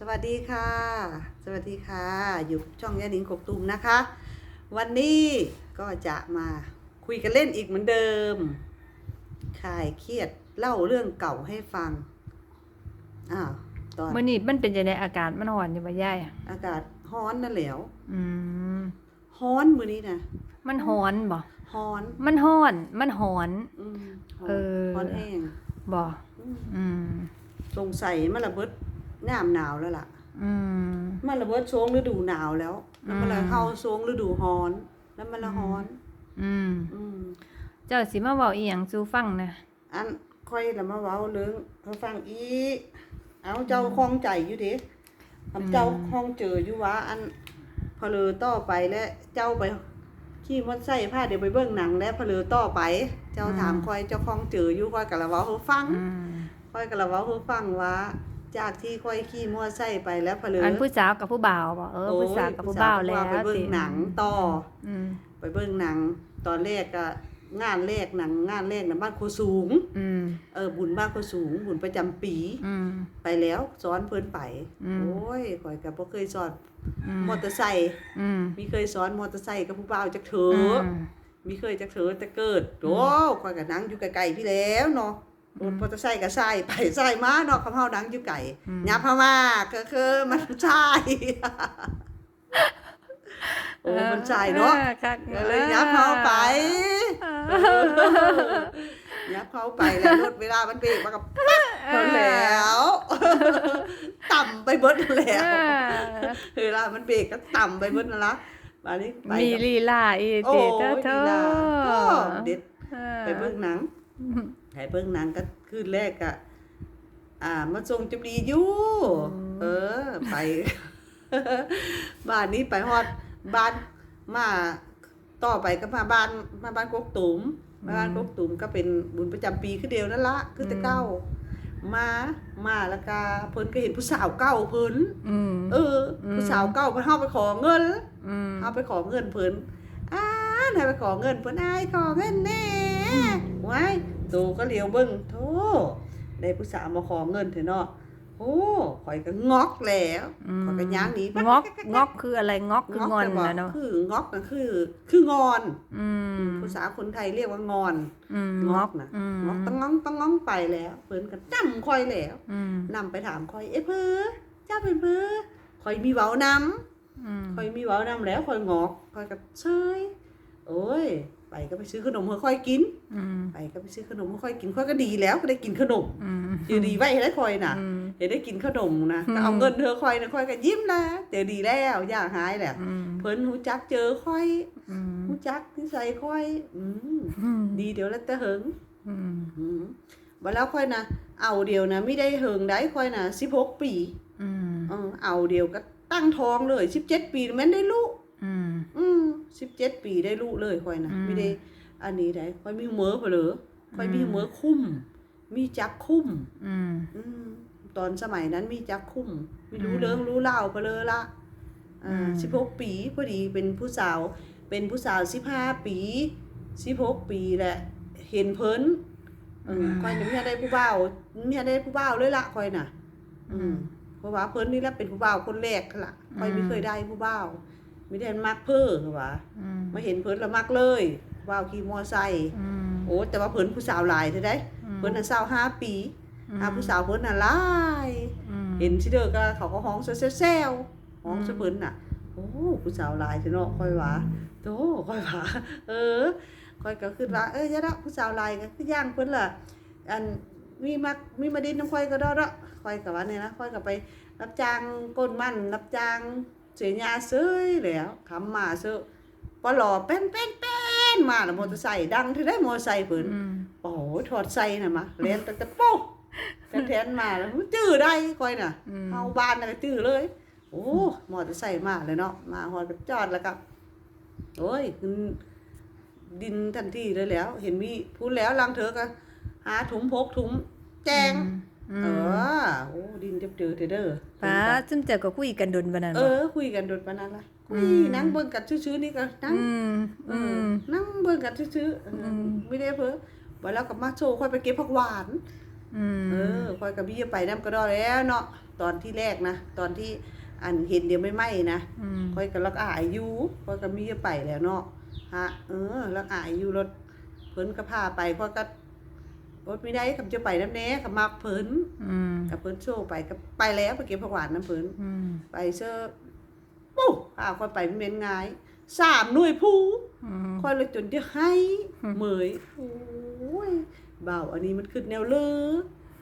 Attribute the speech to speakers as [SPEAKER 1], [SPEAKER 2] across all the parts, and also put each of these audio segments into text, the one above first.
[SPEAKER 1] สวัสดีค่ะ สวัสดีค่ะ อยู่ช่องยานิงกบตุมนะคะ วันนี้ก็จะมาคุยกันเล่นอีกเหมือนเดิมคลายเครียดเล่าเรื่องเก่าให้ฟังอ้าวตอน
[SPEAKER 2] มื่อนี้มันเป็นจังไดอากาศมันร้อนอยู่บ่ยาย
[SPEAKER 1] อากาศฮ้อนนั่นแหล้ว
[SPEAKER 2] อืม
[SPEAKER 1] ฮ้อนมือนี้นะ
[SPEAKER 2] มันร้อนบ่
[SPEAKER 1] ฮ้อน
[SPEAKER 2] มันร้อน มันร้อน
[SPEAKER 1] อืมฮ้อน
[SPEAKER 2] เออ
[SPEAKER 1] ฮ้อนแห้ง
[SPEAKER 2] บ่
[SPEAKER 1] อืม
[SPEAKER 2] อืม
[SPEAKER 1] สงสัยมันระเบิด หน้ามหนาวแล้วล่ะ
[SPEAKER 2] อืม
[SPEAKER 1] มันระเบิดช่วงฤดูหนาวแล้ว แล้วมันละ
[SPEAKER 2] อืม
[SPEAKER 1] เข้าช่วงฤดูฮ้อน แล้วมันละฮ้อน
[SPEAKER 2] อืม
[SPEAKER 1] อืม
[SPEAKER 2] เจ้าสิมาเว้าอีหยังสู่ฟังนะ
[SPEAKER 1] อันค่อยละมาเว้าเรื่องเขาฟังอีกเอาเจ้าคลองใจอยู่เดิทำเจ้าคลองเจออยู่ว่า อันพอเลอต่อไปแล้วเจ้าไปขี่มอเตอร์ไซค์พาเดี๋ยวไปเบิ่งหนังแล้วพอเลอต่อไป เจ้าถามค่อยเจ้าคลองเจออยู่ค่อยกะละเว้าเขาฟัง
[SPEAKER 2] อืม
[SPEAKER 1] ค่อยกะละเว้าเขาฟังว่า จากที่ค่อยขี่มอเตอร์ไซค์ไปแล้วพอเลอ
[SPEAKER 2] อั
[SPEAKER 1] อั
[SPEAKER 2] นผู้สาวกับผู้บ่าวบ่เออผู้สาวกับผู้บ่าวแล้ว
[SPEAKER 1] ไปเบิ่งหนังต่อ
[SPEAKER 2] อืม
[SPEAKER 1] ไปเบิ่งหนัง ตอนแรกก็งานแรกหนังงานแรกนะบ้านโคสูง
[SPEAKER 2] อืม
[SPEAKER 1] เออบุญบ้านโคสูง บุญประจำปี
[SPEAKER 2] อืม
[SPEAKER 1] ไปแล้วสอนเพิ่นไป
[SPEAKER 2] อืม
[SPEAKER 1] โอ้ยข่อยก็บ่เคยสอน
[SPEAKER 2] อืม
[SPEAKER 1] มอเตอร์ไซค์
[SPEAKER 2] อืม
[SPEAKER 1] มีเคยสอนมอเตอร์ไซค์กับผู้บ่าวจักเถ
[SPEAKER 2] อื
[SPEAKER 1] อะ
[SPEAKER 2] ม
[SPEAKER 1] มีเคยจักเถอะแต่เกิดโอ้ข่อยก็นั่งอยู่ไกลๆพี่แล้วเนาะ รถมอเตอร์ไซค์ก็ใส่ไปใส่มาเนาะคำเฮานั่งอยู่ไกล
[SPEAKER 2] อืม
[SPEAKER 1] ยับเข้ามาก็คือมันใช่โอ้มันใช่เนาะ
[SPEAKER 2] ออคัก
[SPEAKER 1] ก็เลยยับเข้าไป
[SPEAKER 2] เออ
[SPEAKER 1] ยับเข้าไปแล้วรถเวลามันเบรกมันก็ปั๊บเพิ่นแล้วต่ำไปเบิดแล้วเวลามันเบรกก็ต่ำไปเบิดนั่นละบานี้ไป
[SPEAKER 2] มี
[SPEAKER 1] กับ
[SPEAKER 2] ลีลาอี
[SPEAKER 1] โอ้
[SPEAKER 2] ติ
[SPEAKER 1] ย
[SPEAKER 2] เธอเธ
[SPEAKER 1] ลี
[SPEAKER 2] อ
[SPEAKER 1] ลาก็เด็ดไปเบิ่งหนัง ไปเบิ่งหนังก็คืนแรกอะอ่า มาส่งจุบดีอยู่ เออ ไป บ้านนี้ไปฮอดบ้านมาต่อไปก็มาบ้านมาบ้านกกตุมมาบ้านกกตุมก็เป็นบุญประจำปีคือเดียวนั่นละคือแต่เก้ามามาแล้วก็เพิ่นก็เห็นผู้สาวเก้าเพิ่น
[SPEAKER 2] อืม
[SPEAKER 1] เอออ
[SPEAKER 2] ม
[SPEAKER 1] ผู้สาวเก่าเพิ่นเฮาไปขอเงิน
[SPEAKER 2] อืม
[SPEAKER 1] เฮาไปขอเงินเพิ่นอ้านให้ไปขอเงินเพิ่นอ้ายขอเงินแน่ ว้ายโตก็เลียวเบิ่งโธ่ได้ผู้สาวมาขอเงินเถอะเนาะโอ้ข่อยก็งอกแล้วข่อยก็ย่างหนี
[SPEAKER 2] งอกงอกคืออะไรงอกคืองอน
[SPEAKER 1] แต่ว่า
[SPEAKER 2] นะเนาะ
[SPEAKER 1] คืองอกก็คือ คืองอน
[SPEAKER 2] อืม
[SPEAKER 1] ภาษาคนไทยเรียกว่างอน
[SPEAKER 2] อืม
[SPEAKER 1] ง
[SPEAKER 2] ง
[SPEAKER 1] อ
[SPEAKER 2] อกก
[SPEAKER 1] นะ
[SPEAKER 2] อืม
[SPEAKER 1] งอกตั้งงองตั้งงองไปแล้วเพิ่นก็จำข่อยแล้ว
[SPEAKER 2] อืม
[SPEAKER 1] นำไปถามข่อยเอ้เพิ่นเจ้าเป็นเพิ่นข่อยมีเว้านำ
[SPEAKER 2] อืม
[SPEAKER 1] คอยมีเว้านำแล้วคอยงอกคอยกับเชย โอ้ย ไปก็ไปซื้อขนมให้ค่อยกิน
[SPEAKER 2] อืม
[SPEAKER 1] ไปก็ไปซื้อขนมให้ค่อยกินค่อยก็ดีแล้วก็ได้กินขนม
[SPEAKER 2] อืม
[SPEAKER 1] อยู่ดีไว้ให้ได้คอยน่ะ
[SPEAKER 2] อืม
[SPEAKER 1] เห็นได้กินขนมนะ
[SPEAKER 2] อืม
[SPEAKER 1] ก็เอาเงินเธอคอยนะคอยก็ยิ้มนะเจอดีแล้วอย่าหายแหละ
[SPEAKER 2] อืม
[SPEAKER 1] เพิ่นหูจักเจอค่อย
[SPEAKER 2] อืม
[SPEAKER 1] หูจักนิสัยค่อยอืม
[SPEAKER 2] อืม
[SPEAKER 1] ดีเดี๋ยวแล้วแต่เหิง
[SPEAKER 2] อืม
[SPEAKER 1] อืมบัดแล้วค่อยนะเอาเดียวนะไม่ได้เหิงได้ค่อยนะ16ปี
[SPEAKER 2] อืม
[SPEAKER 1] เออเอาเดียวก็ตั้งท้องเลย17ปีแม่นได้ลูก
[SPEAKER 2] อืม
[SPEAKER 1] อืม สิบเจ็ดปีได้ลูกเลยค่อยนะ
[SPEAKER 2] อืม
[SPEAKER 1] ไม่ได้ อันนี้ได้ค่อยมีเหมือเผลอค่อยมี
[SPEAKER 2] อืม
[SPEAKER 1] เหมือคุ้ม มีจักคุ้ม
[SPEAKER 2] อืม
[SPEAKER 1] อืมตอนสมัยนั้นมีจักคุ้มไม่รู้
[SPEAKER 2] อืม
[SPEAKER 1] เรื่องรู้เล่าวเผลอละอ่า
[SPEAKER 2] อืม
[SPEAKER 1] สิบหกปีพอดีเป็นผู้สาว เป็นผู้สาวสิบห้าปีสิบหกปีแหละ เห็นเพิ่นเออค่อยนี่ไม่ได้ผู้บ่าวไม่ได้ผู้บ่าวเลยละค่อยน่ะ อืม เพราะว่าเพิ่นนี่แหละเป็นผู้บ่าวคนแรกละค่อยไม่เคยได้ผู้บ่าว ไม่ได้มักเพ้อคือว่า
[SPEAKER 2] อืม
[SPEAKER 1] มาเห็นเพิ่นและมักเลยว่าวขี่มอไซค์
[SPEAKER 2] อืม
[SPEAKER 1] โอ้แต่ว่าเพิ่นผู้สาวหลายเท่าได้เพิ่นน่ะสาวห้าปีหาผู้สาวเพิ่นน่ะหลาย
[SPEAKER 2] อืม
[SPEAKER 1] เห็นสิเด้อก็เขาก็ฮ้องแซวๆฮ้องซะเพิ่นน่ะโอ้ผู้สาวหลายเถอะเนาะค่อยว่าโตค่อยว่าเออค่อยก็คิดว่าเอ้ยยะละผู้สาวหลายก็คือย่างเพิ่นล่ะอันมีมักมีมาดินน้ำค่อยก็ดอดะค่อยก็ว่าเนี่ยนะค่อยก็ไปรับจ้างก้นมันรับจ้าง เสียยาเซ้ยแล้วคำมาเซ้อปลอเป็นเป็นเป็นมาแล้วมอเตอร์ไซค์ดังที่ได้มอเตอร์ไซค์เพิ่น
[SPEAKER 2] อืม
[SPEAKER 1] โอ้โหถอดไซน่ะมาเล่นแต่แต่โป๊ะแทนๆมาแล้วจื้อได้ค่อยน่ะ
[SPEAKER 2] อืม
[SPEAKER 1] เข้าบ้านน่ะก็จื้อเลย โอ้มอเตอร์ไซค์มาเลยเนาะมาฮอดก็จอดแล้วก็โอ้ยขึ้นดินทันทีเลยแล้ว เห็นมีพูดแล้วลังเถอะก็หาถุงพกถุงแจง
[SPEAKER 2] อืม
[SPEAKER 1] เออโอ้ดินจับเจอเถอะเด้อ
[SPEAKER 2] ป้าซึ่งเจอก็คุยกันดนบันนั้น
[SPEAKER 1] เอ
[SPEAKER 2] บ่
[SPEAKER 1] อคุยกันโดดปานนั้นละคุย
[SPEAKER 2] อืม
[SPEAKER 1] นั่งเบิ่งกันซื่อๆนี่ก็นั่ง
[SPEAKER 2] อืม
[SPEAKER 1] เอ
[SPEAKER 2] อื
[SPEAKER 1] อ
[SPEAKER 2] ม
[SPEAKER 1] นั่งเบิ่งกันซื่อๆเอออ
[SPEAKER 2] ม
[SPEAKER 1] ไม่ได้เพ้อบ่แล้วก็มาโชว์ค่อยไปเก็บผักหวาน
[SPEAKER 2] อืม
[SPEAKER 1] เออคอยกับพี่จะไปน้ำกระดอแล้วเนาะตอนที่แรกนะตอนที่อันเห็นเดียวไม่ไหมนะ
[SPEAKER 2] อืม
[SPEAKER 1] คอยกับลักอายอยู่คอยกับมีจะไปแล้วเนาะฮะเออลักอายอยู่รถเพิ่นก็พาไปคอยก็ รถไม่ได้กับจะไปน้ำแน่กับมักเพิ่น
[SPEAKER 2] อืม
[SPEAKER 1] กับเพิ่นโชว์ไปกับไปแล้วไปเก็บผักหวานน้ำเพิ่น
[SPEAKER 2] อืม
[SPEAKER 1] ไปเชื่อปุ๊บพาคอยไปเมนง่ายสามหน่วยผู้
[SPEAKER 2] อืม
[SPEAKER 1] คอยเลยจนจะให้
[SPEAKER 2] อืม
[SPEAKER 1] เหมยโอ้ยเบาอันนี้มันขึ้นแนวเลือ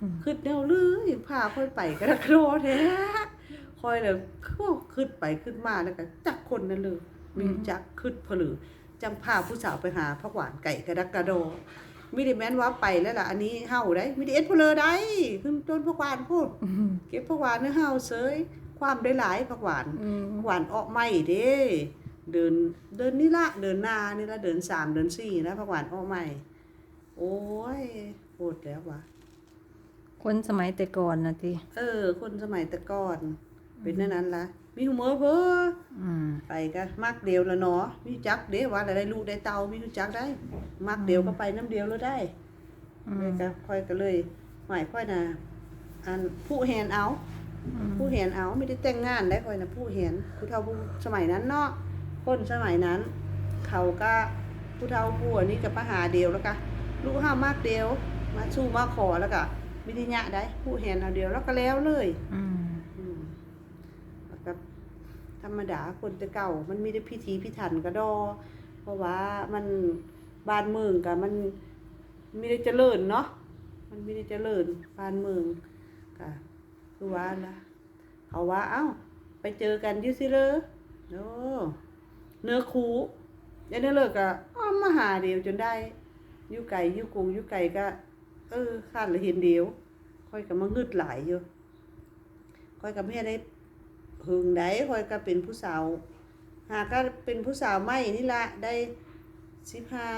[SPEAKER 2] อืม
[SPEAKER 1] ขึ้นแนวเลือยังพาคอยไปกระโดดแท้คอยเลยขึ้นไปขึ้นมาแล้วก็จักคนนั่นเลยมีจักขึ้นผลือจังพาผู้สาวไปหาผักหวานไก่กระดักกระโด ดมิได้แม้นว่าไปแล้วล่ะอันนี้เฮาได้มิได้เอ็ดเพลอได้ขึ้นต้นผักหวานพูด
[SPEAKER 2] อืม
[SPEAKER 1] เก็บผักหวานในเฮาเสยความได้หลายผักหวาน
[SPEAKER 2] อืม
[SPEAKER 1] หวานออกใหม่เด้เดินเดินนี่ละเดินหน้านี่ละเดินสามเดินสี่นะผักหวานออกใหม่โอ้ยโหดแล้ววะ
[SPEAKER 2] คนสมัยแต่ก่อนนะติ
[SPEAKER 1] เออ คนสมัยแต่ก่อนเป็นนั่นนั้นละ มีหัวเพ้อ
[SPEAKER 2] อืม
[SPEAKER 1] ไปก็มักเดียวแล้วเนาะมีจักเด้ว่าอะไรลูกได้เตามีรู้จักได้มักเดียวก็ไปน้ำเดียวแล้วได้
[SPEAKER 2] อื
[SPEAKER 1] เล
[SPEAKER 2] ม
[SPEAKER 1] ยก็ค่อยก็เลยหมายค่อยนะอันผู้แหนเอา
[SPEAKER 2] อืม
[SPEAKER 1] ผู้เห็นเอาไม่ได้แต่งงานได้คอยนะผู้เห็นผู้เฒ่าผู้สมัยนั้นเนาะคนสมัยนั้น เขาก็ผู้เฒ่าผู้อันนี้กับปัญหาเดียวแล้วก็ลูกห้ามากเดียวมาสู้มาขอแล้วก็มิได้ยะได้ ผู้เห็นเอาเดียวแล้วก็แล้วเลย
[SPEAKER 2] อืม
[SPEAKER 1] อืมแล้วก็ ธรรมดาคนแต่เก่า มันมีได้พิธีพิถันกระดอ เพราะว่ามันบ้านเมืองกับมันมีได้เจริญเนาะมันมีได้เจริญบ้านเมืองก็คือว่าละเขาว่าเอ้า ไปเจอกันยูซิเลยโอ้เนื้อคูยันเนื้อเลิกก็อ้อมมาหาเดียวจนได้ยุไก่ยุกูอยุไก่ก็ เออขาดละเห็นเดียวค่อยก็มางึดหลายอยู่ค่อยก็ไม่ได้ หึงได้คอยก็เป็นผู้สาว หากก็เป็นผู้สาวใหม่นี่ละได้สิบห้า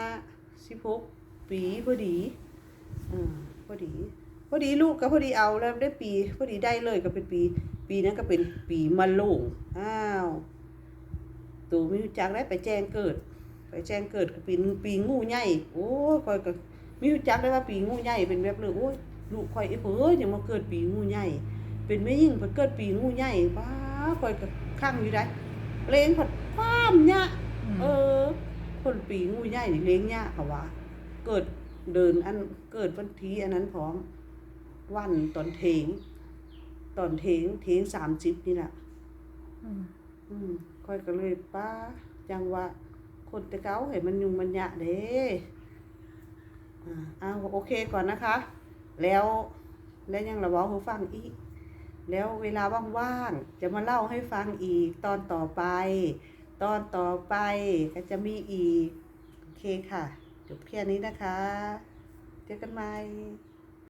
[SPEAKER 1] สิบหกปีพอดีอ่าพอดี พอดีลูกก็พอดีเอาแล้วได้ปี พอดีได้เลยก็เป็นปี ปีนั้นก็เป็นปีมะโรงอ้าวตูไม่รู้จักได้ไปแจ้งเกิด ไปแจ้งเกิดก็ปีปีงูใหญ่โอ้ยคอยก็ไม่รู้จักได้ว่าปีงูใหญ่เป็นแบบเลยโอ้ยลูกคอยไอ้เพ้อยังมาเกิดปีงูใหญ่เป็นแม่ยิ่งเพิ่นเกิดปีงูใหญ่ป้า คอยก็ข้างอยู่ได้เลงผัดความเนี่ยเออ คนปีงูใหญ่นี่เลี้ยงยากเขาว่า เกิดเดินอันเกิดวันทีอันนั้นพร้อม วันตอนเทง ตอนเทงเทงสามสิบนี่แหละ
[SPEAKER 2] อืม
[SPEAKER 1] อืมค่อยก็เลยป้าจังว่าคนแต่เก้าให้มันยุงมันยะเด้อ่าเอาโอเคก่อนนะคะ แล้วแล้วยังระเว้าให้ฟังอีก แล้วเวลาว่างๆจะมาเล่าให้ฟังอีกตอนต่อไป ตอนต่อไปก็จะมีอีก โอเคค่ะ จบแค่นี้นะคะ เจอกันใหม่